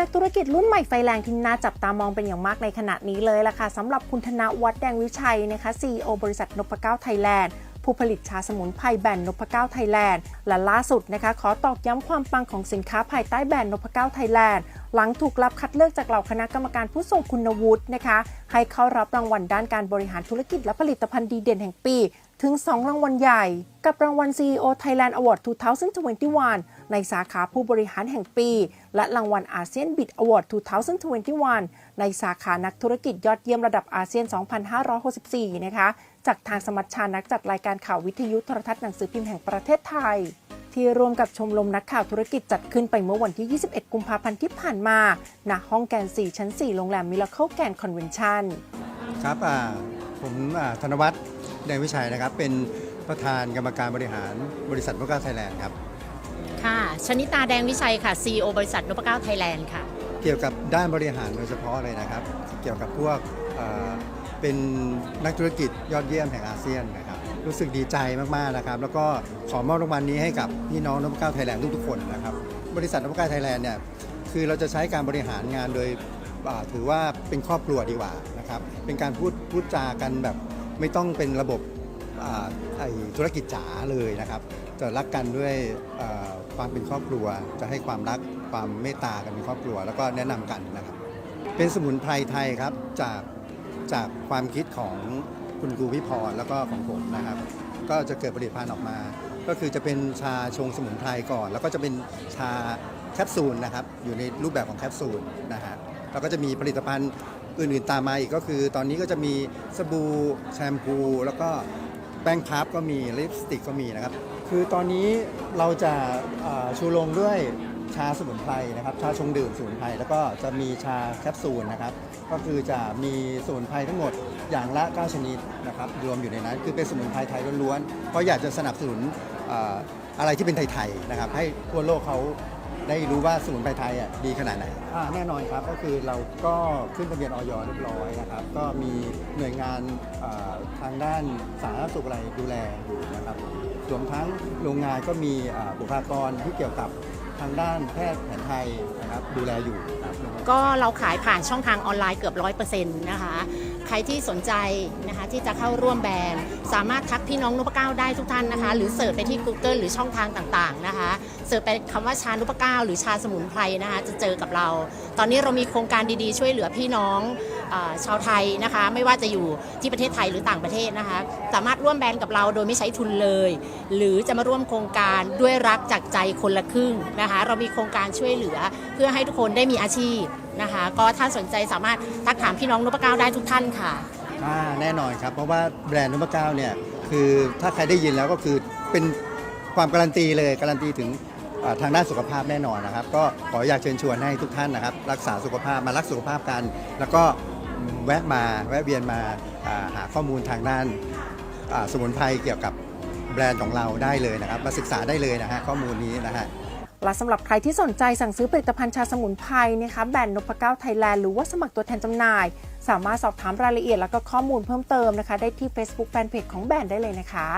นักิจรุ่นใหม่ไฟแรงที่น่าจับตามองเป็นอย่างมากในขณะนี้เลยล่ะค่ะสำหรับคุณธนวัฒน์แดงวิชัยนะคะ CEO บริษัทนพเก้าไทยแลนด์ผู้ผลิตชาสมุนไพรแบรนด์นพเก้าไทยแลนด์และล่าสุดนะคะ ขอตอกย้ำความปังของสินค้าภายใต้แบรนด์นพเก้าไทยแลนด์หลังถูกรับคัดเลือกจากเหล่าคณะกรรมการผู้ทรงคุณวุฒินะคะ ให้เข้ารับรางวัลด้านการบริหารธุรกิจและผลิตภัณฑ์ดีเด่นแห่งปี ถึง 2 รางวัลใหญ่ กับรางวัล CEO Thailand Award 2021 ในสาขาผู้บริหารแห่งปี และรางวัลอาเซียนบิดอวอร์ด 2021 ในสาขานักธุรกิจยอดเยี่ยมระดับอาเซียน 2564 นะคะ จากทางสมัชชานักจัดรายการข่าววิทยุโทรทัศน์หนังสือพิมพ์แห่งประเทศไทย ที่ร่วมกับชมรมนักข่าวธุรกิจจัดขึ้นไปเมื่อวันที่ 21 กุมภาพันธ์ที่ผ่านมา ณ ห้องแกน 4 ชั้น 4 โรงแรมมิลเคิลแกนคอนเวนชั่น ครับผมธนวัฒน์แดงวิชัยนะครับ เป็นประธานกรรมการบริหารบริษัทพวกก้าไทยแลนด์ครับ ค่ะชนิตาแดงวิชัยค่ะ CEO บริษัทนพเก้าไทยแลนด์ค่ะ เกี่ยวกับด้านบริหารโดยเฉพาะเลยนะครับ เกี่ยวกับพวกอ่าเป็นนักธุรกิจยอดเยี่ยมแห่งอาเซียนนะครับ รู้สึกดีใจมากๆนะครับ แล้วก็ขอมอบรางวัลนี้ให้กับพี่น้องนพเก้าไทยแลนด์ทุกๆคนนะครับ บริษัทนพเก้าไทยแลนด์เนี่ยคือเราจะใช้การบริหารงานโดยอ่าถือว่าเป็นครอบครัวดีกว่านะครับ เป็นการพูดพูดจากันแบบไม่ต้องเป็นระบบ อ่าไอ้ธุรกิจจ๋าเลยนะครับ จะรักกันด้วยความเป็นครอบครัว จะให้ความรักความเมตตากันเป็นครอบครัว แล้วก็แนะนำกันนะครับ เป็นสมุนไพรไทยครับจากจากความคิดของคุณครูพิพรแล้วก็ของผมนะครับ ก็จะเกิดผลิตภัณฑ์ออกมา ก็คือจะเป็นชาชงสมุนไพรก่อน แล้วก็จะเป็นชาแคปซูลนะครับ อยู่ในรูปแบบของแคปซูลนะฮะแล้วก็จะมีผลิตภัณฑ์อื่นๆตามมาอีกก็คือ ตอนนี้ก็จะมีสบู่แชมพู แล้วก็ แป้งพับก็มีลิปสติกก็มีนะครับ คือตอนนี้เราจะชูโรงด้วยชาสมุนไพรนะครับ ชาชงดื่มสมุนไพรแล้วก็จะมีชาแคปซูลนะครับ ก็คือจะมีสมุนไพรทั้งหมดอย่างละ 9 ชนิดนะครับ รวมอยู่ในนั้น คือเป็นสมุนไพรไทยล้วนๆเพราะอยากจะสนับสนุนออะไรที่เป็นไทยๆนะครับ ให้ทั่วโลกเขา ได้รู้ว่าสมุนไพรไทยอะดีขนาดไหน อ่าแน่นอนครับก็คือเราก็ขึ้นทะเบียนออยเรียบร้อยนะครับ ก็มีหน่วยงานเอ่อทางด้านสาธารณสุขอะไรดูแลอยู่นะครับรวมทั้งโรงงานก็มีอ่าบุคลากรที่เกี่ยวกับทางด้านแพทย์แผนไทยนะครับดูแลอยู่ครับ ก็เราขายผ่านช่องทางออนไลน์เกือบ100%นะคะ ใครที่สนใจนะคะที่จะเข้าร่วมแบรนด์ สามารถทักพี่น้องนุปก้าได้ทุกท่านนะคะ หรือเสิร์ชไปที่ Google หรือช่องทางต่างๆนะคะเสิร์ชไปคำว่าชานุปก้าหรือชาสมุนไพรนะคะจะเจอกับเรา ตอนนี้เรามีโครงการดีๆ ช่วยเหลือพี่น้องชาวไทยนะคะ ไม่ว่าจะอยู่ที่ประเทศไทยหรือต่างประเทศนะคะ สามารถร่วมแบรนด์กับเราโดยไม่ใช้ทุนเลย หรือจะมาร่วมโครงการด้วยรักจากใจคนละครึ่งนะคะ เรามีโครงการช่วยเหลือเพื่อให้ทุกคนได้มีอาชีพนะคะ ก็ถ้าสนใจสามารถทักถามพี่น้องนุปเก้าได้ทุกท่านค่ะ อ่าแน่นอนครับ เพราะว่าแบรนด์นพเก้าเนี่ยคือถ้าใครได้ยินแล้วก็คือเป็นความการันตีเลยการันตีถึงอ่าทางด้านสุขภาพแน่นอนนะครับ ก็ขออยากเชิญชวนให้ทุกท่านนะครับ รักษาสุขภาพมารักสุขภาพกัน แล้วก็แวะมาแวะเวียนมาอ่าหาข้อมูลทางด้านอ่าสมุนไพรเกี่ยวกับแบรนด์ของเราได้เลยนะครับ มาศึกษาได้เลยนะฮะข้อมูลนี้นะฮะ และสำหรับใครที่สนใจสั่งซื้อผลิตภัณฑ์ชาสมุนไพรนะคะแบรนด์นพเก้าไทยแลนด์หรือว่าสมัครตัวแทนจำหน่าย สามารถสอบถามรายละเอียดแล้วก็ข้อมูลเพิ่มเติมนะคะ ได้ที่ Facebook Fanpage ของแบรนด์ได้เลยนะคะ